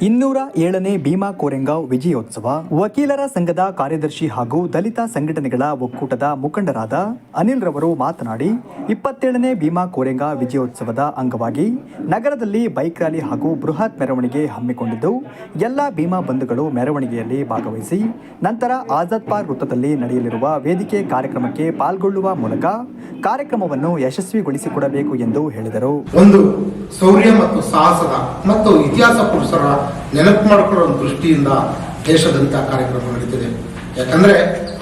In ಇನ್ನೂರ ಏಳನೇ ಭೀಮಾ ಕೋರೆಂಗಾವ್ ವಿಜಯೋತ್ಸವ. ವಕೀಲರ ಸಂಘದ ಕಾರ್ಯದರ್ಶಿ ಹಾಗೂ ದಲಿತ ಸಂಘಟನೆಗಳ ಒಕ್ಕೂಟದ ಮುಖಂಡರಾದ ಅನಿಲ್ ರವರು ಮಾತನಾಡಿ, ಇಪ್ಪತ್ತೇಳನೇ ಭೀಮಾ ಕೋರೆಂಗಾ ವಿಜಯೋತ್ಸವದ ಅಂಗವಾಗಿ ನಗರದಲ್ಲಿ ಬೈಕ್ ರ್ಯಾಲಿ ಹಾಗೂ ಬೃಹತ್ ಮೆರವಣಿಗೆ ಹಮ್ಮಿಕೊಂಡಿದ್ದು, ಎಲ್ಲ ಭೀಮಾ ಬಂಧುಗಳು ಮೆರವಣಿಗೆಯಲ್ಲಿ ಭಾಗವಹಿಸಿ, ನಂತರ ಆಜಾದ್ ಪಾರ್ಕ್ ವೃತ್ತದಲ್ಲಿ ನಡೆಯಲಿರುವ ವೇದಿಕೆ ಕಾರ್ಯಕ್ರಮಕ್ಕೆ ಪಾಲ್ಗೊಳ್ಳುವ ಮೂಲಕ ಕಾರ್ಯಕ್ರಮವನ್ನು ಯಶಸ್ವಿಗೊಳಿಸಿಕೊಡಬೇಕು ಎಂದು ಹೇಳಿದರು. ಒಂದು ಶೌರ್ಯ ಮತ್ತು ಸಾಹಸದ ಮತ್ತು ಇತಿಹಾಸ ಪುರುಷರ ನೆನಪು ಮಾಡಿಕೊಳ್ಳೋ ದೃಷ್ಟಿಯಿಂದ ದೇಶದಂತ ಕಾರ್ಯಕ್ರಮ ನಡೀತಿದೆ. ಯಾಕಂದ್ರೆ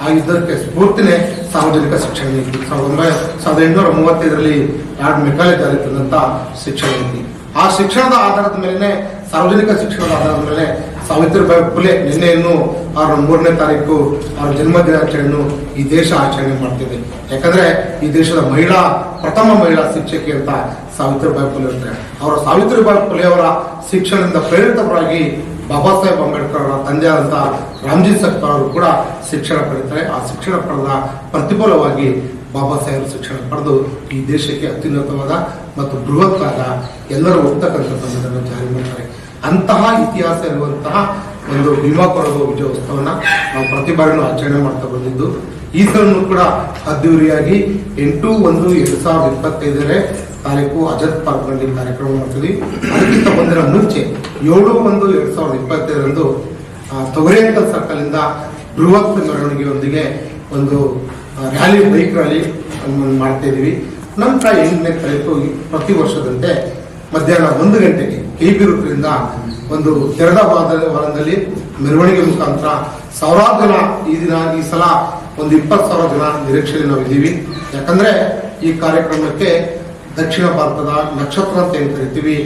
ಆ ಯುದ್ಧಕ್ಕೆ ಸ್ಫೂರ್ತಿನೇ ಸಾರ್ವಜನಿಕ ಶಿಕ್ಷಣ ನೀತಿ. ಸಾವಿರದ ಒಂಬೈ ಸಾವಿರದ ಎಂಟುನೂರ ಮೂವತ್ತೈದರಲ್ಲಿ ಲಾರ್ಡ್ ಮೆಕಾಲೆ ಜಾರಿ ತಂದಂತ ಶಿಕ್ಷಣ ನೀತಿ. ಆ ಶಿಕ್ಷಣದ ಆಧಾರದ ಮೇಲೆ ಸಾರ್ವಜನಿಕ ಶಿಕ್ಷಣದ ಆಧಾರದ ಮೇಲೆ ಸಾವಿತ್ರಿಬಾಯಿ ಫುಲೆ ನಿನ್ನೆಯನ್ನು ಅವರ ಮೂರನೇ ತಾರೀಕು, ಅವರ ಜನ್ಮ ದಿನಾಚರಣೆಯನ್ನು ಈ ದೇಶ ಆಚರಣೆ ಮಾಡ್ತಿದೆ. ಯಾಕಂದ್ರೆ ಈ ದೇಶದ ಮಹಿಳಾ, ಪ್ರಥಮ ಮಹಿಳಾ ಶಿಕ್ಷಕಿ ಅಂತ ಸಾವಿತ್ರಿಬಾಯಿ ಫುಲೆ ಇರ್ತಾರೆ ಅವರ ಸಾವಿತ್ರಿಬಾಯಿ ಫುಲೆ ಅವರ ಶಿಕ್ಷಣದಿಂದ ಪ್ರೇರಿತರಾಗಿ ಬಾಬಾ ಸಾಹೇಬ್ ಅಂಬೇಡ್ಕರ್ ಅವರ ತಂದೆಯಾದಂತ ರಾಮ್ಜಿ ಸರ್ಕಾರ ಅವರು ಕೂಡ ಶಿಕ್ಷಣ ಪಡೀತಾರೆ ಆ ಶಿಕ್ಷಣ ಪಡೆದ ಪ್ರತಿಫಲವಾಗಿ ಬಾಬಾ ಸಾಹೇಬ್ ಶಿಕ್ಷಣ ಪಡೆದು ಈ ದೇಶಕ್ಕೆ ಅತ್ಯುನ್ನತವಾದ ಮತ್ತು ಬೃಹತ್ತಾದ ಎಲ್ಲರೂ ಒಪ್ತಕ್ಕಂಥ ಜಾರಿ ಮಾಡ್ತಾರೆ. ಅಂತಹ ಇತಿಹಾಸ ಇರುವಂತಹ ಒಂದು ಭೀಮಾ ಕೊಡಗು ವಿಜಯೋತ್ಸವನ ನಾವು ಪ್ರತಿ ಬಾರಿನೂ ಆಚರಣೆ ಮಾಡ್ತಾ ಬಂದಿದ್ದು, ಈ ಸಲನೂ ಕೂಡ ಅದ್ದೂರಿಯಾಗಿ ಎಂಟು ಒಂದು ಎರಡು ಸಾವಿರದ ಇಪ್ಪತ್ತೈದರ ತಾರೀಕು ಅಜತ್ ಪಾರ್ಕ್ನಲ್ಲಿ ಕಾರ್ಯಕ್ರಮ ಮಾಡ್ತೀವಿ. ಅದಕ್ಕಿಂತ ಒಂದರ ಮುಂಚೆ ಏಳು ಒಂದು ಎರಡ್ ಸಾವಿರದ ಇಪ್ಪತ್ತೈದರಂದು ತೊಗರಿಯಂತ ಸರ್ಕಲ್ ಇಂದ ಬೃಹತ್ ಮೆರವಣಿಗೆಯೊಂದಿಗೆ ಒಂದು ರ್ಯಾಲಿ ಬೈಕ್ ರ್ಯಾಲಿ ಮಾಡ್ತಾ ಇದೀವಿ ನಂತರ ಎಂಟನೇ ತಾರೀಕು ಪ್ರತಿ ವರ್ಷದಂತೆ ಮಧ್ಯಾಹ್ನ ಒಂದು ಗಂಟೆಗೆ ಕೆಬಿ ರೂಪದಿಂದ ಒಂದು ತೆರೆದ ವಾರದಲ್ಲಿ ಮೆರವಣಿಗೆ ಮುಖಾಂತರ ಸಾವಿರಾರು ಜನ ಈ ದಿನ, ಈ ಸಲ ಒಂದು ಇಪ್ಪತ್ತು ಸಾವಿರ ಜನ ನಿರೀಕ್ಷೆಯಲ್ಲಿ ನಾವು ಇದ್ದೀವಿ ಯಾಕಂದ್ರೆ ಈ ಕಾರ್ಯಕ್ರಮಕ್ಕೆ ದಕ್ಷಿಣ ಭಾರತದ ನಕ್ಷತ್ರ ಅಂತ ಏನು ಕರಿತೀವಿ.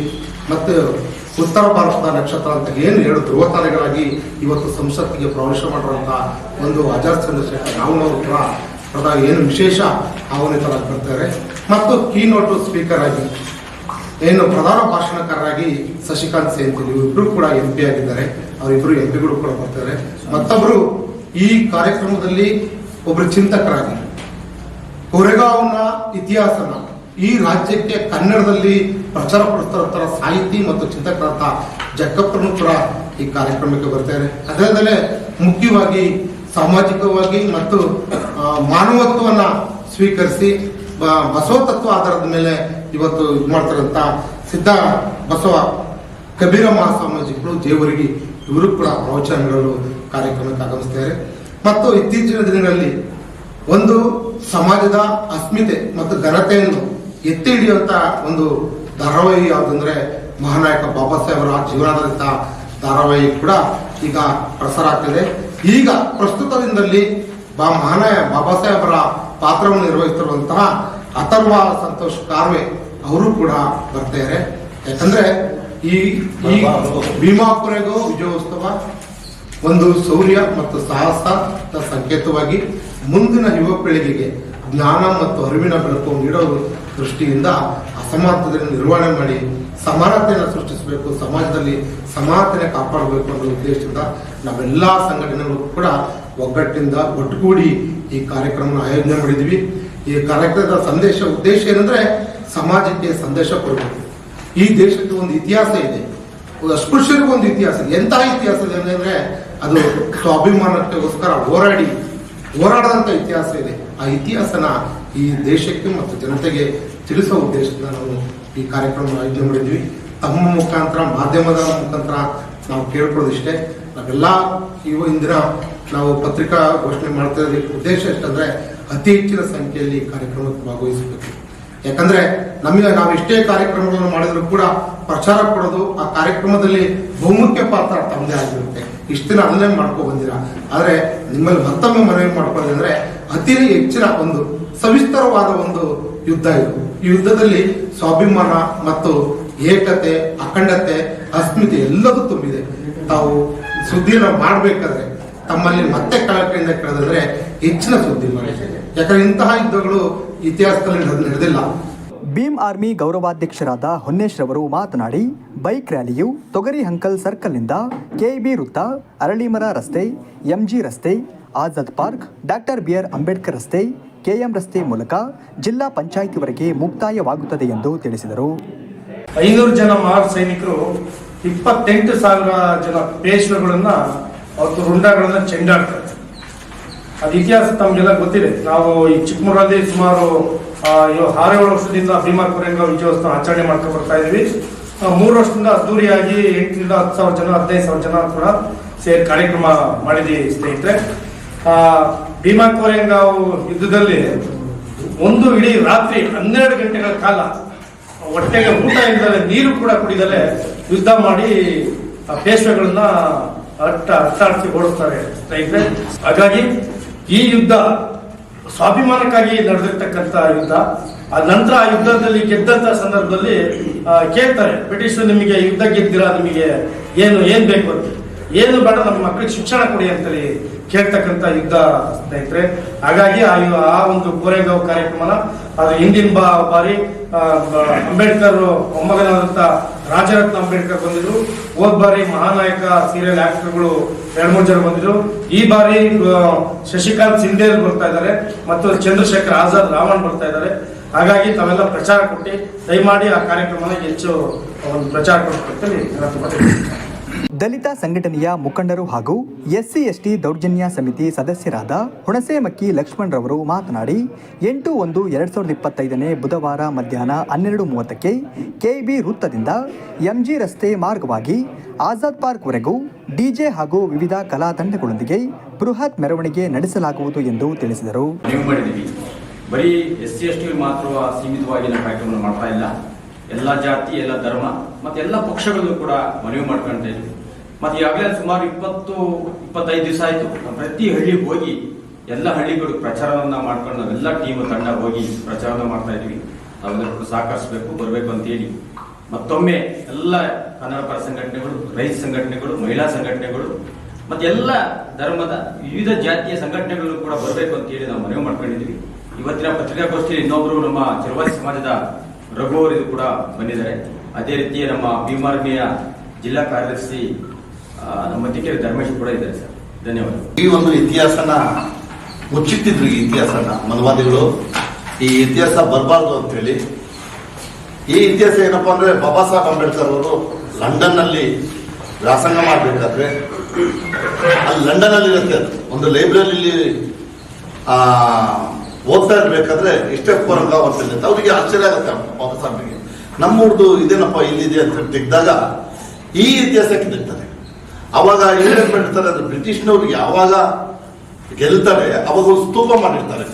ಮತ್ತು ಉತ್ತರ ಭಾರತದ ನಕ್ಷತ್ರ ಅಂತ ಏನು ಎರಡು ಧ್ರುವತಾರೆಗಳಾಗಿ ಇವತ್ತು ಸಂಸತ್ತಿಗೆ ಪ್ರವೇಶ ಮಾಡಿರುವಂತಹ ಒಂದು ಆಜಾತ್ ಚಂದ್ರಶೇಖರ್ ರಾವ್ನವರು ಕೂಡ ಪ್ರಧಾನ ಏನು ವಿಶೇಷ? ಆಹ್ವಾನಿತರಾಗಿ ಬರ್ತಾರೆ ಮತ್ತು ಕೀನೋಟು ಸ್ಪೀಕರ್ ಆಗಿ, ಏನು ಪ್ರಧಾನ ಭಾಷಣಕಾರರಾಗಿ ಶಶಿಕಾಂತ್ ಸೇಂತಿಲ್ ಇವರಿಬ್ರು ಕೂಡ ಎಂ ಪಿ ಆಗಿದ್ದಾರೆ. ಅವರಿಬ್ಬರು ಎಂ ಪಿಗಳು ಕೂಡ ಬರ್ತಾರೆ. ಮತ್ತೊಬ್ಬರು ಈ ಕಾರ್ಯಕ್ರಮದಲ್ಲಿ ಒಬ್ಬರು ಚಿಂತಕರಾಗಿ ಕೊರೆಗಾವ್ನ ಇತಿಹಾಸನ ಈ ರಾಜ್ಯಕ್ಕೆ ಕನ್ನಡದಲ್ಲಿ ಪ್ರಚಾರ ಪಡಿಸ್ತಾರ ಸಾಹಿತಿ ಮತ್ತು ಚಿಂತಕರಂತ ಜಕ್ಕಪ್ಪನು ಕೂಡ ಈ ಕಾರ್ಯಕ್ರಮಕ್ಕೆ ಬರ್ತಾರೆ ಅದರಿಂದಲೇ ಮುಖ್ಯವಾಗಿ, ಸಾಮಾಜಿಕವಾಗಿ ಮತ್ತು ಮಾನವತ್ವವನ್ನ ಸ್ವೀಕರಿಸಿ ಬಸವ ತತ್ವ ಆಧಾರದ ಮೇಲೆ ಇವತ್ತು ಇದು ಮಾಡ್ತಾರಂತ ಸಿದ್ಧ ಬಸವ ಕಬೀರ ಮಹಾಸ್ವಾಮೀಜಿಗಳು ದೇವರಿಗೆ ಇವರು ಕೂಡ ಪ್ರವಚನ ನೀಡಲು ಕಾರ್ಯಕ್ರಮಕ್ಕೆ ಆಗಮಿಸ್ತಾರೆ ಮತ್ತು ಇತ್ತೀಚಿನ ದಿನಗಳಲ್ಲಿ ಒಂದು ಸಮಾಜದ ಅಸ್ಮಿತೆ ಮತ್ತು ಘನತೆಯನ್ನು ಎತ್ತಿ ಹಿಡಿಯುವಂತ ಒಂದು ಧಾರಾವಾಹಿ ಯಾವುದಂದ್ರೆ ಮಹಾನಾಯಕ ಬಾಬಾ ಸಾಹೇಬರ ಜೀವನಾಧಾರಿತ ಧಾರಾವಾಹಿ ಕೂಡ ಈಗ ಪ್ರಸಾರ ಆಗ್ತಿದೆ. ಈಗ ಪ್ರಸ್ತುತ ದಿನದಲ್ಲಿ ಬಾ ಮಹಾನಾಯ ಬಾಬಾ ಸಾಹೇಬರ ಪಾತ್ರವನ್ನು ನಿರ್ವಹಿಸಿರುವಂತಹ ಅಥರ್ವ ಸಂತೋಷ್ ಕಾರ್ವೆ ಅವರು ಕೂಡ ಬರ್ತಾರೆ ಯಾಕಂದ್ರೆ ಈ ಈ ಭೀಮಾಪುರೆಗೂ ವಿಜಯೋತ್ಸವ ಒಂದು ಶೌರ್ಯ ಮತ್ತು ಸಾಹಸದ ಸಂಕೇತವಾಗಿ ಮುಂದಿನ ಯುವ ಪೀಳಿಗೆಗೆ ಜ್ಞಾನ ಮತ್ತು ಅರಿವಿನ ಬೆಳಕು ನೀಡೋ ದೃಷ್ಟಿಯಿಂದ ಅಸಮಾನತೆಯನ್ನು ನಿರ್ವಹಣೆ ಮಾಡಿ ಸಮಾನತೆಯನ್ನು ಸೃಷ್ಟಿಸಬೇಕು, ಸಮಾಜದಲ್ಲಿ ಸಮಾನತೆಯನ್ನು ಕಾಪಾಡಬೇಕು ಅನ್ನೋ ಉದ್ದೇಶದಿಂದ ನಾವೆಲ್ಲಾ ಸಂಘಟನೆಗಳು ಕೂಡ ಒಗ್ಗಟ್ಟಿನಿಂದ ಒಟ್ಟುಗೂಡಿ ಈ ಕಾರ್ಯಕ್ರಮ ಆಯೋಜನೆ ಮಾಡಿದ್ವಿ. ಈ ಕಾರ್ಯಕ್ರಮದ ಸಂದೇಶ, ಉದ್ದೇಶ ಏನಂದ್ರೆ ಸಮಾಜಕ್ಕೆ ಸಂದೇಶ ಕೊಡಬೇಕು. ಈ ದೇಶಕ್ಕೆ ಒಂದು ಇತಿಹಾಸ ಇದೆ. ಅಸ್ಪೃಶ್ಯರಿಗೂ ಒಂದು ಇತಿಹಾಸ. ಎಂತಹ ಇತಿಹಾಸ ಇದೆ ಅಂದ್ರೆ ಅದು ಸ್ವಾಭಿಮಾನಕ್ಕೋಸ್ಕರ ಹೋರಾಡಿ, ಹೋರಾಡದಂತ ಇತಿಹಾಸ ಇದೆ. ಆ ಇತಿಹಾಸನ ಈ ದೇಶಕ್ಕೆ ಮತ್ತು ಜನತೆಗೆ ತಿಳಿಸುವ ಉದ್ದೇಶದಿಂದ ನಾವು ಈ ಕಾರ್ಯಕ್ರಮ ಆಯೋಜನೆ ಮಾಡಿದ್ವಿ ತಮ್ಮ ಮುಖಾಂತರ, ಮಾಧ್ಯಮದ ಮುಖಾಂತರ ನಾವು ಕೇಳ್ಕೊಳ್ಳೋದಿಷ್ಟೇ. ನಾವೆಲ್ಲ ಇವ ಇಂದಿನ ನಾವು ಪತ್ರಿಕಾ ಘೋಷಣೆ ಮಾಡ್ತಾ ಇರೋದಕ್ಕೆ ಉದ್ದೇಶ ಎಷ್ಟಂದ್ರೆ ಅತಿ ಹೆಚ್ಚಿನ ಸಂಖ್ಯೆಯಲ್ಲಿ ಕಾರ್ಯಕ್ರಮಕ್ಕೆ ಭಾಗವಹಿಸಬೇಕು. ಯಾಕಂದ್ರೆ ನಮಗೆ ನಾವು ಎಷ್ಟೇ ಕಾರ್ಯಕ್ರಮಗಳನ್ನು ಮಾಡಿದ್ರು ಕೂಡ ಪ್ರಚಾರ ಕೊಡೋದು ಆ ಕಾರ್ಯಕ್ರಮದಲ್ಲಿ ಬಹುಮುಖ್ಯ ಪಾತ್ರ ತಮ್ಮದೇ ಆಗಿರುತ್ತೆ. ಇಷ್ಟು ದಿನ ಅದನ್ನೇ ಮಾಡ್ಕೊ ಬಂದಿರ. ಆದ್ರೆ ನಿಮ್ಮಲ್ಲಿ ಮತ್ತೊಮ್ಮೆ ಮನವಿ ಮಾಡ್ಕೊಳ್ಳೋದು ಅಂದ್ರೆ ಅತಿ ಹೆಚ್ಚಿನ ಒಂದು ಸವಿಸ್ತರವಾದ ಒಂದು ಯುದ್ಧ ಇದು. ಈ ಯುದ್ಧದಲ್ಲಿ ಸ್ವಾಭಿಮಾನ ಮತ್ತು ಏಕತೆ, ಅಖಂಡತೆ, ಅಸ್ಮಿತೆ ಎಲ್ಲದೂ ತುಂಬಿದೆ. ತಾವು ಸುದ್ದಿನ ಮಾಡಬೇಕಾದ್ರೆ, ತಮ್ಮಲ್ಲಿ ಮತ್ತೆ ಕಳಕಳಿಂದ ಕಳೆದ್ರೆ ಹೆಚ್ಚಿನ ಸುದ್ದಿ ಮಾಡಿ ಯಾಕಂದ್ರೆ ಇಂತಹ ಯುದ್ಧಗಳು ಇತಿಹಾಸದಲ್ಲಿ ನಡೆದ್- ನಡೆದಿಲ್ಲ. ಭೀಮ್ ಆರ್ಮಿ ಗೌರವಾಧ್ಯಕ್ಷರಾದ ಹೊನ್ನೇಶ್ ರವರು ಮಾತನಾಡಿ, ಬೈಕ್ ರ್ಯಾಲಿಯು ತೊಗರಿ ಹಂಕಲ್ ಸರ್ಕಲ್ನಿಂದ ಕೆಇಬಿ ವೃತ್ತ, ಅರಳಿಮರ ರಸ್ತೆ, ಎಂಜಿ ರಸ್ತೆ Azad park, doctor BR Ambedkar ರಸ್ತೆ ಕೆಎಂ ರಸ್ತೆ ಮೂಲಕ ಜಿಲ್ಲಾ ಪಂಚಾಯಿತಿವರೆಗೆ ಮುಕ್ತಾಯವಾಗುತ್ತದೆ ಎಂದು ತಿಳಿಸಿದರು. ಐನೂರು ಜನ ಮಹಾರ್ ಸೈನಿಕರು, ಇಪ್ಪತ್ತೆಂಟು ಸಾವಿರ ಜನ ಪೇಶ್ವೆಗಳನ್ನ ಅವತ್ತು ರುಂಡಗಳನ್ನ ಚೆಂಡಾಡ್ತಾರೆ. ಅದು ಇತಿಹಾಸ ತಮಗೆಲ್ಲ ಗೊತ್ತಿದೆ. ನಾವು ಈ ಚಿಕ್ಕಮಗಳೂರಲ್ಲಿ ಸುಮಾರು ಆರೇಳು ವರ್ಷದಿಂದ ಭೀಮಾ ಕುರಂಗ ವಿಜಯೋತ್ಸವ ಆಚರಣೆ ಮಾಡ್ಕೊಂಡು ಬರ್ತಾ ಇದೀವಿ. ಮೂರು ವರ್ಷದಿಂದ ಅದ್ದೂರಿಯಾಗಿ ಎಂಟರಿಂದ ಹತ್ತು ಸಾವಿರ ಜನ, ಹದಿನೈದು ಸಾವಿರ ಜನ ಕೂಡ ಸೇರಿ ಕಾರ್ಯಕ್ರಮ ಮಾಡಿದ್ವಿ ಸ್ನೇಹಿತರೆ. ಆ, ಭೀಮಾ ಕೋರೆಂಗಾವ್ ಯುದ್ಧದಲ್ಲಿ ಒಂದು ಇಡೀ ರಾತ್ರಿ ಹನ್ನೆರಡು ಗಂಟೆಗಳ ಕಾಲ ಹೊಟ್ಟೆಗೆ ಊಟ ಇಲ್ಲದೆ ನೀರು ಕೂಡ ಕುಡಿದಲೆ ಯುದ್ಧ ಮಾಡಿ ಪೇಶ್ವೆಗಳನ್ನ ಅಟ್ಟ ಅಟ್ಟಾಡಿಸಿ ಓಡಿಸ್ತಾರೆ ಸ್ನೇಹಿತರೆ. ಹಾಗಾಗಿ ಈ ಯುದ್ಧ ಸ್ವಾಭಿಮಾನಕ್ಕಾಗಿ ನಡೆದಿರ್ತಕ್ಕಂಥ ಯುದ್ಧ. ಆ ನಂತರ ಆ ಯುದ್ಧದಲ್ಲಿ ಗೆದ್ದಂತ ಸಂದರ್ಭದಲ್ಲಿ ಕೇಳ್ತಾರೆ ಬ್ರಿಟಿಷರು ನಿಮಗೆ ಯುದ್ಧ ಗೆದ್ದಿರ? ನಿಮಗೆ ಏನು ಏನ್ ಬೇಕು? ಅಂತ. ಏನು ಬೇಡ, ನಮ್ಮ ಮಕ್ಕಳಿಗೆ ಶಿಕ್ಷಣ ಕೊಡಿ ಅಂತೇಳಿ ಕೇಳ್ತಕ್ಕಂಥ ಯುದ್ಧ ಸ್ನೇಹಿತರೆ. ಹಾಗಾಗಿ ಆ ಒಂದು ಕೋರೆಗೌ ಕಾರ್ಯಕ್ರಮನ ಅದು ಹಿಂದಿನ ಬಾರಿ ಅಂಬೇಡ್ಕರ್ ಮೊಮ್ಮಗನಾದಂತ ರಾಜರತ್ನ ಅಂಬೇಡ್ಕರ್ ಬಂದಿದ್ರು. ಹೋದ್ ಬಾರಿ ಮಹಾನಾಯಕ ಸೀರಿಯಲ್ ಆಕ್ಟರ್ಗಳು ಎರಡ್ ಮೂರು ಜನ ಬಂದಿದ್ರು. ಈ ಬಾರಿ ಶಶಿಕಾಂತ್ ಸಿಂಧೆ ಬರ್ತಾ ಇದ್ದಾರೆ. ಮತ್ತು ಚಂದ್ರಶೇಖರ್ ಆಜಾದ್ ರಾವಣ್ ಬರ್ತಾ ಇದ್ದಾರೆ. ಹಾಗಾಗಿ ತಾವೆಲ್ಲ ಪ್ರಚಾರ ಕೊಟ್ಟು, ದಯಮಾಡಿ ಆ ಕಾರ್ಯಕ್ರಮನ ಹೆಚ್ಚು ಒಂದು ಪ್ರಚಾರ ಕೊಡ್ಬೇಕಂತೇಳಿ ನಾನು. ದಲಿತ ಸಂಘಟನೆಯ ಮುಖಂಡರು ಹಾಗೂ ಎಸ್ಸಿ, ಎಸ್ಟಿ ದೌರ್ಜನ್ಯ ಸಮಿತಿ ಸದಸ್ಯರಾದ ಹುಣಸೇಮಕ್ಕಿ ಲಕ್ಷ್ಮಣ್ ರವರು ಮಾತನಾಡಿ, ಎಂಟು ಒಂದು ಎರಡ್ ಸಾವಿರದ ಇಪ್ಪತ್ತೈದನೇ ಬುಧವಾರ ಮಧ್ಯಾಹ್ನ ಹನ್ನೆರಡು ಮೂವತ್ತಕ್ಕೆ ಕೆಬಿ ವೃತ್ತದಿಂದ ಎಂಜಿ ರಸ್ತೆ ಮಾರ್ಗವಾಗಿ ಆಜಾದ್ ಪಾರ್ಕ್ವರೆಗೂ ಡಿಜೆ ಹಾಗೂ ವಿವಿಧ ಕಲಾ ತಂಡಗಳೊಂದಿಗೆ ಬೃಹತ್ ಮೆರವಣಿಗೆ ನಡೆಸಲಾಗುವುದು ಎಂದು ತಿಳಿಸಿದರು. ಬರೀ ಮಾತ್ರ ಸೀಮಿತವಾಗಿ ಕಾರ್ಯಕ್ರಮ ಮಾಡ್ತಾ ಇಲ್ಲ. ಎಲ್ಲ ಜಾತಿ, ಎಲ್ಲ ಧರ್ಮ, ಮತ್ತೆ ಎಲ್ಲ ಪಕ್ಷಗಳಲ್ಲೂ ಕೂಡ ಮನವಿ ಮಾಡ್ಕೊಂತ ಇದ್ವಿ. ಮತ್ತೆ ಈಗಾಗಲೇ ಸುಮಾರು ಇಪ್ಪತ್ತು, ಇಪ್ಪತ್ತೈದು ದಿವಸ ಆಯ್ತು. ಪ್ರತಿ ಹಳ್ಳಿಗೆ ಹೋಗಿ ಎಲ್ಲ ಹಳ್ಳಿಗಳು ಪ್ರಚಾರವನ್ನ ಮಾಡ್ಕೊಂಡು ನಾವೆಲ್ಲ ಟೀಮ್ ತಂಡ ಹೋಗಿ ಪ್ರಚಾರ ಮಾಡ್ತಾ ಇದೀವಿ. ನಾವೆಲ್ಲರೂ ಸಹಕರಿಸಬೇಕು, ಬರಬೇಕು ಅಂತ ಹೇಳಿ. ಮತ್ತೊಮ್ಮೆ ಎಲ್ಲ ಕನ್ನಡ ಪರ ಸಂಘಟನೆಗಳು, ರೈತ ಸಂಘಟನೆಗಳು, ಮಹಿಳಾ ಸಂಘಟನೆಗಳು, ಮತ್ತೆ ಎಲ್ಲ ಧರ್ಮದ ವಿವಿಧ ಜಾತಿಯ ಸಂಘಟನೆಗಳು ಕೂಡ ಬರಬೇಕು ಅಂತ ಹೇಳಿ ನಾವು ಮನವಿ ಮಾಡ್ಕೊಂಡಿದ್ವಿ. ಇವತ್ತಿನ ಪತ್ರಿಕಾಗೋಷ್ಠಿಯಲ್ಲಿ ಇನ್ನೊಬ್ರು ನಮ್ಮ ಚಿರವಾಸಿ ಸಮಾಜದ ರಘು ಅವರಿಗೂ ಕೂಡ ಬಂದಿದ್ದಾರೆ. ಅದೇ ರೀತಿ ನಮ್ಮ ಭೀಮಾರ್ಮಿಯ ಜಿಲ್ಲಾ ಕಾರ್ಯದರ್ಶಿ ನಮ್ಮ ಟಿಕೆಟ್ ಧರ್ಮೇಶ್ ಕೂಡ ಇದ್ದಾರೆ ಸರ್. ಧನ್ಯವಾದ. ಈ ಒಂದು ಇತಿಹಾಸನ ಮುಚ್ಚಿಟ್ಟಿದ್ರು ಈ ಇತಿಹಾಸನ ಮನವಾದಿಗಳು. ಈ ಇತಿಹಾಸ ಬರಬಾರ್ದು ಅಂತ ಹೇಳಿ ಈ ಇತಿಹಾಸ ಏನಪ್ಪಾ ಅಂದ್ರೆ ಬಾಬಾ ಸಾಹೇಬ್ ಅಂಬೇಡ್ಕರ್ ಅವರು ಲಂಡನ್ನಲ್ಲಿ ವ್ಯಾಸಂಗ ಮಾಡಬೇಕಾದ್ರೆ, ಅಲ್ಲಿ ಲಂಡನ್ ಅಲ್ಲಿ ಇರುತ್ತೆ. ಒಂದು ಲೈಬ್ರರಿಲಿ ಓದ್ತಾ ಇರ್ಬೇಕಾದ್ರೆ ಇಷ್ಟೇ ಪರಂಗ ಅಂತ ಅವರಿಗೆ ಆಶ್ಚರ್ಯ ಆಗುತ್ತೆ ನಮ್ಮ ನಮ್ಮೂರ್ದು ಇದೇನಪ್ಪ ಇಲ್ಲಿದೆ ಅಂತ ತೆಗೆದಾಗ ಈ ಇತಿಹಾಸಕ್ಕೆ ನಿಲ್ತಾರೆ ಅವಾಗ ಏನೇನು ಮಾಡಿರ್ತಾರೆ ಅಂದ್ರೆ ಬ್ರಿಟಿಷ್ನವ್ರು ಯಾವಾಗ ಗೆಲ್ತಾರೆ, ಅವಾಗ ಸ್ತೂಪ ಮಾಡಿರ್ತಾರೆ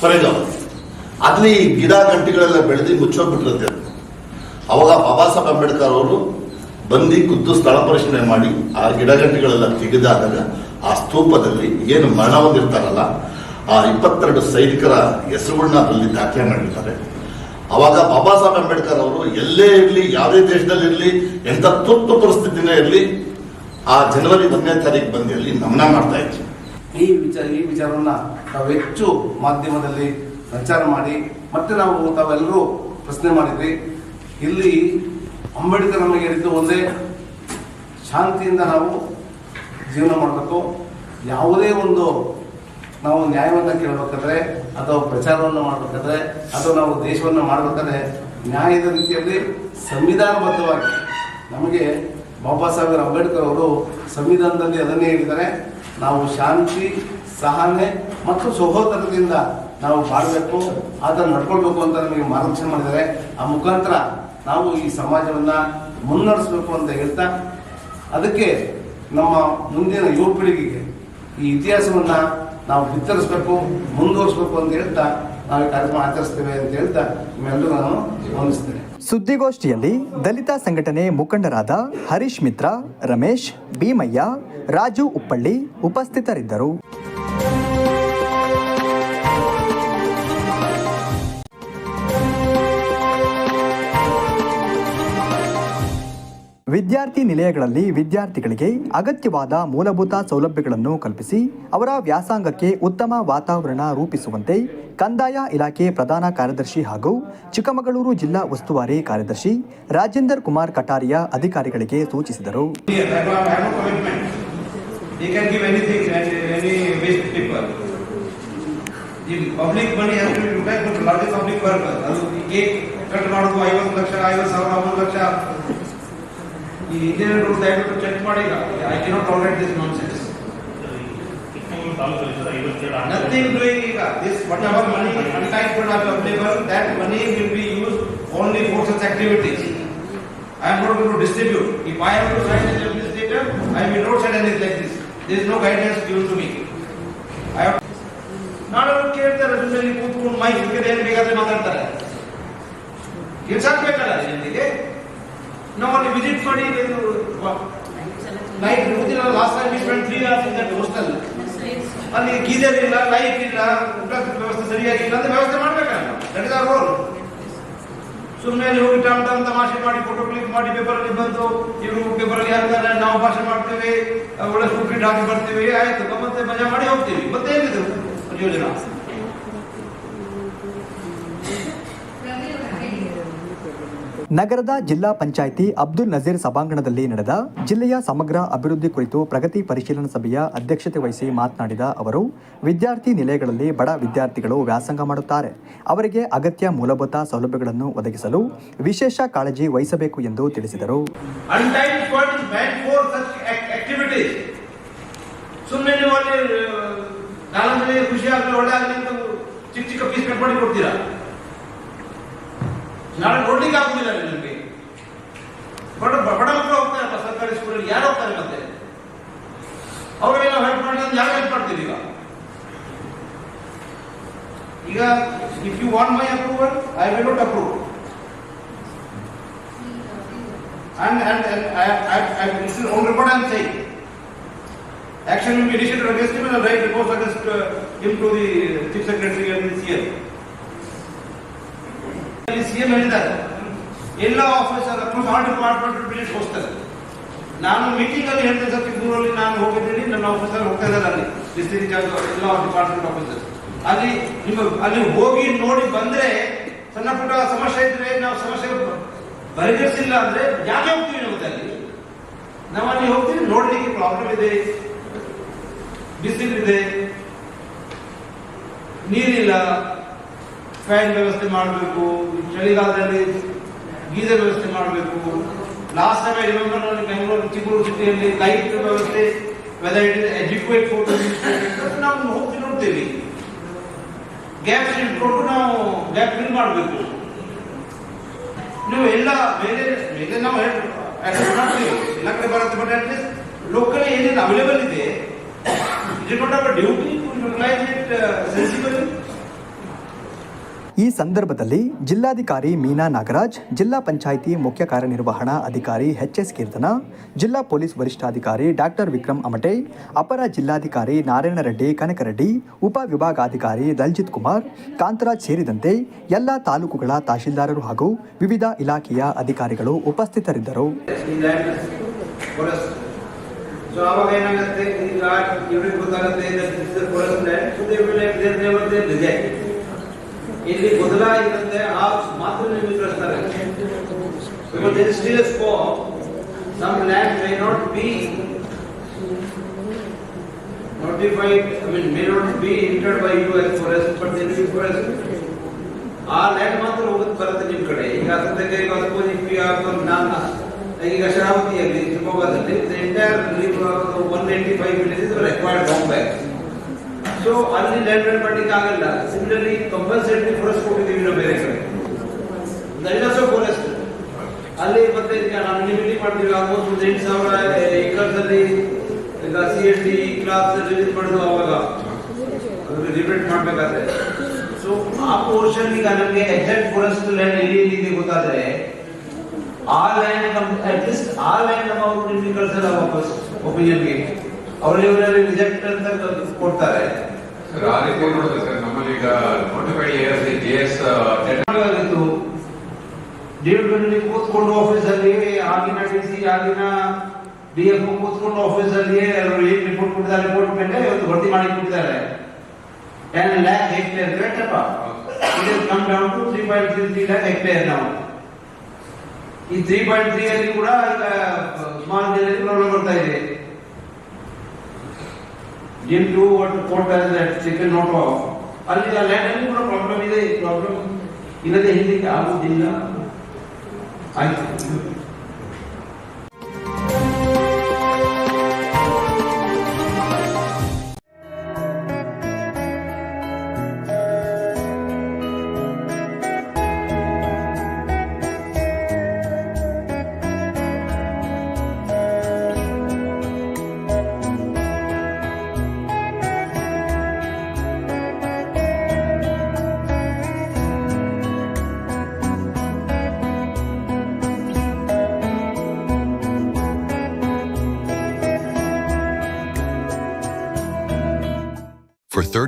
ಕೊರೆಗ ಅಲ್ಲಿ ಗಿಡ ಗಂಟೆಗಳೆಲ್ಲ ಬೆಳೆದು ಮುಚ್ಚೋಗ್ಬಿಟ್ಟಿರುತ್ತೆ. ಅವಾಗ ಬಾಬಾ ಸಾಹೇಬ್ ಅಂಬೇಡ್ಕರ್ ಅವರು ಬಂದು ಖುದ್ದು ಸ್ಥಳ ಪರಿಶೀಲನೆ ಮಾಡಿ ಆ ಗಿಡ ಗಂಟೆಗಳೆಲ್ಲ ತೆಗೆದಾದಾಗ ಆ ಸ್ತೂಪದಲ್ಲಿ ಏನು ಮರಣ ಹೊಂದಿರ್ತಾರಲ್ಲ ಆ ಇಪ್ಪತ್ತೆರಡು ಸೈನಿಕರ ಹೆಸರುಗಳನ್ನ ಅದರಲ್ಲಿ ದಾಖಲೆ ಮಾಡಿದ್ದಾರೆ. ಅವಾಗ ಬಾಬಾ ಸಾಹೇಬ್ ಅಂಬೇಡ್ಕರ್ ಅವರು ಎಲ್ಲೇ ಇರಲಿ, ಯಾವುದೇ ದೇಶದಲ್ಲಿರಲಿ ಎಂಥ ತುರ್ತು ಪರಿಸ್ಥಿತಿನೇ ಇರಲಿ, ಆ ಜನವರಿ ಒಂದನೇ ತಾರೀಕು ಬಂದು ಅಲ್ಲಿ ನಮನ ಮಾಡ್ತಾ ಇತ್ತು ಈ ವಿಚಾರ, ಈ ವಿಚಾರವನ್ನ ನಾವು ಹೆಚ್ಚು ಮಾಧ್ಯಮದಲ್ಲಿ ಸಂಚಾರ ಮಾಡಿ, ಮತ್ತೆ ನಾವು ತಾವೆಲ್ಲರೂ ಪ್ರಶ್ನೆ ಮಾಡಿದ್ವಿ. ಇಲ್ಲಿ ಅಂಬೇಡ್ಕರ್ ನಮಗೆ ಹೇಳಿದ್ದು ಒಂದೇ, ಶಾಂತಿಯಿಂದ ನಾವು ಜೀವನ ಮಾಡಬೇಕು. ಯಾವುದೇ ಒಂದು ನಾವು ನ್ಯಾಯವನ್ನ ಕೇಳಬೇಕಾದ್ರೆ, ಅಥವಾ ಪ್ರಚಾರವನ್ನು ಮಾಡಬೇಕಾದ್ರೆ, ಅಥವಾ ನಾವು ದೇಶವನ್ನು ಮಾಡಬೇಕಾದ್ರೆ, ನ್ಯಾಯದ ರೀತಿಯಲ್ಲಿ ಸಂವಿಧಾನಬದ್ಧವಾಗಿ ನಮಗೆ ಬಾಬಾ ಸಾಹೇಬ್ ಅಂಬೇಡ್ಕರ್ ಅವರು ಸಂವಿಧಾನದಲ್ಲಿ ಅದನ್ನೇ ಹೇಳಿದ್ದಾರೆ. ನಾವು ಶಾಂತಿ, ಸಹನೆ ಮತ್ತು ಸಹೋದರದಿಂದ ನಾವು ಬಾಳಬೇಕು, ಅದನ್ನು ನಡ್ಕೊಳ್ಬೇಕು ಅಂತ ನಮಗೆ ಮಾರ್ಗದರ್ಶನ ಮಾಡಿದ್ದಾರೆ. ಆ ಮುಖಾಂತರ ನಾವು ಈ ಸಮಾಜವನ್ನ ಮುನ್ನಡೆಸಬೇಕು ಅಂತ ಹೇಳ್ತಾ, ಅದಕ್ಕೆ ನಮ್ಮ ಮುಂದಿನ ಯುವ ಪೀಳಿಗೆಗೆ ಈ ಇತಿಹಾಸವನ್ನ ನಾವು ಬಿತ್ತರಿಸಬೇಕು ಮುಂದುವರಿಸಬೇಕು ಅಂತ ಹೇಳ್ತಾ ನಾವು ಕಾರ್ಯಕ್ರಮ ಆಚರಿಸ್ತೇವೆ ಅಂತ ಹೇಳ್ತಾ ನಿಮ್ಮೆಲ್ಲರೂ ನಾನು ಗಮನಿಸ್ತೇನೆ. ಸುದ್ದಿಗೋಷ್ಠಿಯಲ್ಲಿ ದಲಿತ ಸಂಘಟನೆ ಮುಖಂಡರಾದ ಹರೀಶ್ ಮಿತ್ರ, ರಮೇಶ್ ಭೀಮಯ್ಯ, ರಾಜು ಉಪ್ಪಳ್ಳಿ ಉಪಸ್ಥಿತರಿದ್ದರು. ವಿದ್ಯಾರ್ಥಿ ನಿಲಯಗಳಲ್ಲಿ ವಿದ್ಯಾರ್ಥಿಗಳಿಗೆ ಅಗತ್ಯವಾದ ಮೂಲಭೂತ ಸೌಲಭ್ಯಗಳನ್ನು ಕಲ್ಪಿಸಿ ಅವರ ವ್ಯಾಸಂಗಕ್ಕೆ ಉತ್ತಮ ವಾತಾವರಣ ರೂಪಿಸುವಂತೆ ಕಂದಾಯ ಇಲಾಖೆ ಪ್ರಧಾನ ಕಾರ್ಯದರ್ಶಿ ಹಾಗೂ ಚಿಕ್ಕಮಗಳೂರು ಜಿಲ್ಲಾ ಉಸ್ತುವಾರಿ ಕಾರ್ಯದರ್ಶಿ ರಾಜೇಂದರ್ ಕುಮಾರ್ ಕಟಾರಿಯಾ ಅಧಿಕಾರಿಗಳಿಗೆ ಸೂಚಿಸಿದರು. Yes, I have, I have a commitment. They can give anything, any, any waste paper. The public money has to be prepared for lot of public purpose. ಅದು ಕೇಕ್ ಕಟ್ ಮಾಡೋದು ಐವತ್ತು ಲಕ್ಷ ಐವತ್ತು ಸಾವಿರ ಒಂದು ಲಕ್ಷ ಈ ಇಂಜಿನಿಯರ್ ದಯವಿಟ್ಟು ಚೆಕ್ ಮಾಡಿ I cannot tolerate this nonsense Nothing doing ಈಗ this whatever money untied fund are available that money will be used only for such activities. I am not going to distribute. If I have to sign as administrator, I will not sign anything like this. There is no guidance given to me. I have ನಾಳೆ ಕೇಳ್ತಾರೆ ಸುಮ್ಮನೆ ಕೂತ್ಕೊಂಡು ಮೈ ಸಿಕ್ಕಿದೆ ಏನು ಬೇಕಾದ್ರೆ ಮಾತಾಡ್ತಾರೆ ಗೆಲ್ಸಾಕ್ಬೇಕಲ್ಲ ಅಲ್ಲಿ visit ಮಾಡಿ ಲೈಟ್ ಗೊತ್ತಿಲ್ಲ last time spend three hours in that hostel ಅಲ್ಲಿ ಗೀಜರ್ ಇಲ್ಲ ಲೈಟ್ ಇಲ್ಲ ಊಟದ ವ್ಯವಸ್ಥೆ ಸರಿಯಾಗಿಲ್ಲ ಅಂತ ವ್ಯವಸ್ಥೆ ಮಾಡ್ಬೇಕಲ್ಲ ಇಸ್ ರೋಲ್ ಸುಮ್ಮನೆ ಅಲ್ಲಿ ಹೋಗಿ ಟಮ್ ಟಮ್ ತಮಾಷೆ ಮಾಡಿ ಫೋಟೋ ಕ್ಲಿಕ್ ಮಾಡಿ ಪೇಪರ್ ಅಲ್ಲಿ ಬಂದು, ಇವರು ಪೇಪರ್ ಅಲ್ಲಿ ಹಾಕ್ತಾರೆ ನಾವು ಭಾಷಣ ಮಾಡ್ತೇವೆ, ಒಳ್ಳೆ ಸ್ಟೂಪಿಡ್ ಹಾಕಿ ಬರ್ತೀವಿ, ಆಯ್ತು ಮತ್ತೆ ಮಜಾ ಮಾಡಿ ಹೋಗ್ತೀವಿ. ಮತ್ತೆ ಏನಿದೆ? ಯೋಜನಾ ನಗರದ ಜಿಲ್ಲಾ ಪಂಚಾಯಿತಿ ಅಬ್ದುಲ್ ನಜೀರ್ ಸಭಾಂಗಣದಲ್ಲಿ ನಡೆದ ಜಿಲ್ಲೆಯ ಸಮಗ್ರ ಅಭಿವೃದ್ಧಿ ಕುರಿತು ಪ್ರಗತಿ ಪರಿಶೀಲನಾ ಸಭೆಯ ಅಧ್ಯಕ್ಷತೆ ವಹಿಸಿ ಮಾತನಾಡಿದ ಅವರು, ವಿದ್ಯಾರ್ಥಿ ನಿಲಯಗಳಲ್ಲಿ ಬಡ ವಿದ್ಯಾರ್ಥಿಗಳು ವ್ಯಾಸಂಗ ಮಾಡುತ್ತಾರೆ. ಅವರಿಗೆ ಅಗತ್ಯ ಮೂಲಭೂತ ಸೌಲಭ್ಯಗಳನ್ನು ಒದಗಿಸಲು ವಿಶೇಷ ಕಾಳಜಿ ವಹಿಸಬೇಕು ಎಂದು ತಿಳಿಸಿದರು. Untied ನಾಳೆ ನೋಡ್ಲಿಕ್ಕೆ ಆಗುದಿಲ್ಲ ನಿಮಗೆ ಬಡ ಬಡ ಮಕ್ಕಳು ಹೋಗ್ತಾರಪ್ಪ ಸರ್ಕಾರಿ ಸ್ಕೂಲಲ್ಲಿ ಯಾರು ಹೋಗ್ತಾರೆ ಮತ್ತೆ ಅವರಿಗೆಲ್ಲ ಹೆಲ್ಪ್ ಮಾಡಿ ಅಂದ್ರೆ ಯಾರು ಹೆಲ್ಪ್ ಮಾಡ್ತೀವಿ ಈಗ ಈಗ if you want my approval I will not approve And, and, and I, I, I, this is on record I am saying. Action will be initiated against him and I'll write reports against uh, him to the chief secretary and the CM. CM ಹೇಳಿದ್ದಾರೆ. ಎಲ್ಲ officer across all department visit ಹೋಗ್ತಾರೆ. ನಾನು meeting ಅಲ್ಲಿ ಹೇಳಿದೆ sir ಮೂರಲ್ಲಿ ನಾನು ಹೋಗಿದ್ದೀನಿ, ನನ್ನ ಆಫೀಸರ್ ಹೋಗ್ತಾ ಇದ್ದಾರೆ ಅಲ್ಲಿ ಡಿಸ್ಟ್ರಿಕ್ಟ್ ಎಲ್ಲ ಡಿಪಾರ್ಟ್ಮೆಂಟ್ ಆಫೀಸರ್ ಅಲ್ಲಿ ನಿಮ್ಮ, ಅಲ್ಲಿ ಹೋಗಿ ನೋಡಿ ಬಂದ್ರೆ ಸಣ್ಣ ಪುಟ್ಟ ಸಮಸ್ಯೆ ಇದ್ರೆ ನಾವು ಸಮಸ್ಯೆ ಬಗೆಹರಿಸಿಲ್ಲ ಅಂದ್ರೆ ಯಾಕೆ ಹೋಗ್ತೀವಿ ನಾವು ಅಲ್ಲಿ? ನಾವು ಅಲ್ಲಿ ಹೋಗ್ತೀವಿ, ನೋಡ್ಲಿಕ್ಕೆ ಪ್ರಾಬ್ಲಮ್ ಇದೆ. ಬಿಸಿಲಿದೆ. ನೀರಿಲ್ಲ. ಫ್ಯಾನ್ ವ್ಯವಸ್ಥೆ ಮಾಡಬೇಕು, ಚಳಿಗಾಲದಲ್ಲಿ ಗೀಸರ್ ವ್ಯವಸ್ಥೆ ಮಾಡಬೇಕು. ಲಾಸ್ಟ್ ಟೈಮ್ ರಿಮೆಂಬರ್ ನಾನು ಬೆಂಗಳೂರು ಚಿಕ್ಕೂರು ಸಿಟಿಯಲ್ಲಿ ಲೈಟ್ ವ್ಯವಸ್ಥೆ ವೆದರ್ ಇಟ್ ಎಜುಕೇಟ್ ಫೋಟೋ ನಾವು ಹೋಗಿ ನೋಡ್ತೀವಿ. ಗ್ಯಾಪ್ ಇಟ್ಕೊಂಡು ನಾವು ಗ್ಯಾಪ್ ಫಿಲ್ ಮಾಡಬೇಕು. ನೀವು ಎಲ್ಲ ಬೇರೆ ಬೇರೆ ನಾವು ಹೇಳ್- accept ಮಾಡ್ತೀವಿ. ಎಲ್ಲ ಕಡೆ ಬರುತ್ತೆ ಬಟ್ ಅಟ್ಲೀಸ್ಟ್ ಲೋಕಲ್ ಏನೇನು ಅವೈಲೇಬಲ್ ಇದೆ. It duty to utilise it sensibly ಈ ಸಂದರ್ಭದಲ್ಲಿ ಜಿಲ್ಲಾಧಿಕಾರಿ ಮೀನಾ ನಾಗರಾಜ್, ಜಿಲ್ಲಾ ಪಂಚಾಯಿತಿ ಮುಖ್ಯ ಕಾರ್ಯನಿರ್ವಹಣಾ ಅಧಿಕಾರಿ ಎಚ್ ಎಸ್ ಕೀರ್ತನ, ಜಿಲ್ಲಾ ಪೊಲೀಸ್ ವರಿಷ್ಠಾಧಿಕಾರಿ ಡಾಕ್ಟರ್ ವಿಕ್ರಮ್ ಅಮಟೆ, ಅಪರ ಜಿಲ್ಲಾಧಿಕಾರಿ ನಾರಾಯಣ ರೆಡ್ಡಿ, ಕನಕರೆಡ್ಡಿ, ಉಪ ವಿಭಾಗಾಧಿಕಾರಿ ದಲ್ಜಿತ್ ಕುಮಾರ್, ಕಾಂತರಾಜ್ ಸೇರಿದಂತೆ ಎಲ್ಲ ತಾಲೂಕುಗಳ ತಹಶೀಲ್ದಾರರು ಹಾಗೂ ವಿವಿಧ ಇಲಾಖೆಯ ಅಧಿಕಾರಿಗಳು ಉಪಸ್ಥಿತರಿದ್ದರು. ಇಲ್ಲಿ ಮೊದಲ ಇರುತ್ತೆ ಆ ಮಾತ್ರ ನೀವು ಕಳಿಸ್ತಾರೆ because there still scope some land may not be notified, I mean, may not be entered by you as forest, but there will be forest. ಆ ಲ್ಯಾಂಡ್ ಮಾತ್ರ ಹೋಗುತ್ತೆ ಬರುತ್ತೆ ನಿಮ್ ಕಡೆ ಈಗ ಸದ್ಯಕ್ಕೆ ಈಗ ಸಪೋಸ್ ಇಫ್ ಯು ಹ್ಯಾವ್ ನಾನು ಈಗ ಶರಾವತಿಯಲ್ಲಿ ಶಿವಮೊಗ್ಗದಲ್ಲಿ entire one ninety five villages required home back so ಅಲ್ಲಿ ಲ್ಯಾಂಡ್ ಲ್ಯಾಂಡ್ ಮಾಡ್ಲಿಕ್ಕೆ ಆಗಲ್ಲ ಸಿಮಿಲರ್ಲಿ ಕಂಪಲ್ಸರಿ ಫಾರೆಸ್ಟ್ ಕೊಟ್ಟಿದ್ದೀವಿ ನಾವು ಬೇರೆ ಕಡೆ ದಟ್ ಆಲ್ಸೋ ಫಾರೆಸ್ಟ್ ಅಲ್ಲಿ ಮತ್ತೆ ಈಗ ನಾವು ಲಿಮಿಟ್ ಮಾಡ್ತೀವಿ ಆಲ್ಮೋಸ್ಟ್ ಒಂದು ಎಂಟು ಸಾವಿರ ಏಕರ್ಸ್ ಅಲ್ಲಿ ಈಗ C S D class release ಮಾಡಿದ್ವು ಅವಾಗ ರಿಪೀಟ್ ಮಾಡ್ಬೇಕಾದ್ರೆ ಸೊ ಆ ಪೋರ್ಷನ್ ಈಗ ನಮಗೆ ಎಕ್ಸಾಕ್ಟ್ ಫಾರೆಸ್ಟ್ ಲ್ಯಾಂಡ್ ಎಲ್ಲಿ ಎಲ್ಲಿದೆ ಗೊತ್ತಾದ್ರೆ ಆ ಲ್ಯಾಂಡ್ ಅಟ್ಲೀಸ್ಟ್ ಆ ಲ್ಯಾಂಡ್ ನಮ್ಮ ಅವರು ನಿಮಗೆ ಕಳ್ಸಲ್ಲ ವಾಪಸ್ ಒಪಿನಿಯನ್ಗೆ ಅವರಲ್ಲಿ ಇವರಲ್ಲಿ ರಿಜೆಕ್ಟ್ ಅಂತ ಕೊಡ್ತಾರೆ ರೀತಿ ನೋಡಿದ್ರೆ ಸರ್ ನಮ್ಮಲ್ಲಿ ಈಗ ನೋಟಿಫೈಡ್ ಎಸ್ ಜೆ ಎಸ್ ಮಾಡಲಾಗಿತ್ತು ಡಿಎಫ್ನಲ್ಲಿ ಕೂತ್ಕೊಂಡು ಆಫೀಸಲ್ಲಿ ಆಗಿನ ಡಿ ಸಿ ಆಗಿನ ಡಿ ಎಫ್ ಕೂತ್ಕೊಂಡು ಆಫೀಸಲ್ಲಿ ಅವರು ಏನ್ ರಿಪೋರ್ಟ್ ಕೊಟ್ಟಿದ್ದಾರೆ ರಿಪೋರ್ಟ್ ಮೇಲೆ ಇವತ್ತು ಭರ್ತಿ ಮಾಡಿ ಕೊಟ್ಟಿದ್ದಾರೆ. Ten lakh hectare ಕರೆಕ್ಟಪ್ಪ it is come down to three point three three lakh hectare ನಾವು ಈ ತ್ರೀ ಪಾಯಿಂಟ್ ತ್ರೀ ಅಲ್ಲಿ ಕೂಡ ಈಗ ಸ್ಮಾಲ್ ಜಿಲ್ಲೆಯಲ್ಲಿ ಪ್ರಾಬ್ಲಮ್ ಬರ್ತಾ ಇದೆ. ಜಿಮ್ ಒಟ್ಟು ಚಿಕನ್ ನೋಟ್ ಅಲ್ಲಿ ಆ ಲ್ಯಾಂಡ್ ಅಲ್ಲಿ ಕೂಡ ಪ್ರಾಬ್ಲಮ್ ಇದೆ ಪ್ರಾಬ್ಲಮ್ ಇಲ್ಲದೆ ಹಿಂದಕ್ಕೆ ಆಗುವುದಿಲ್ಲ ಆಯ್ತು.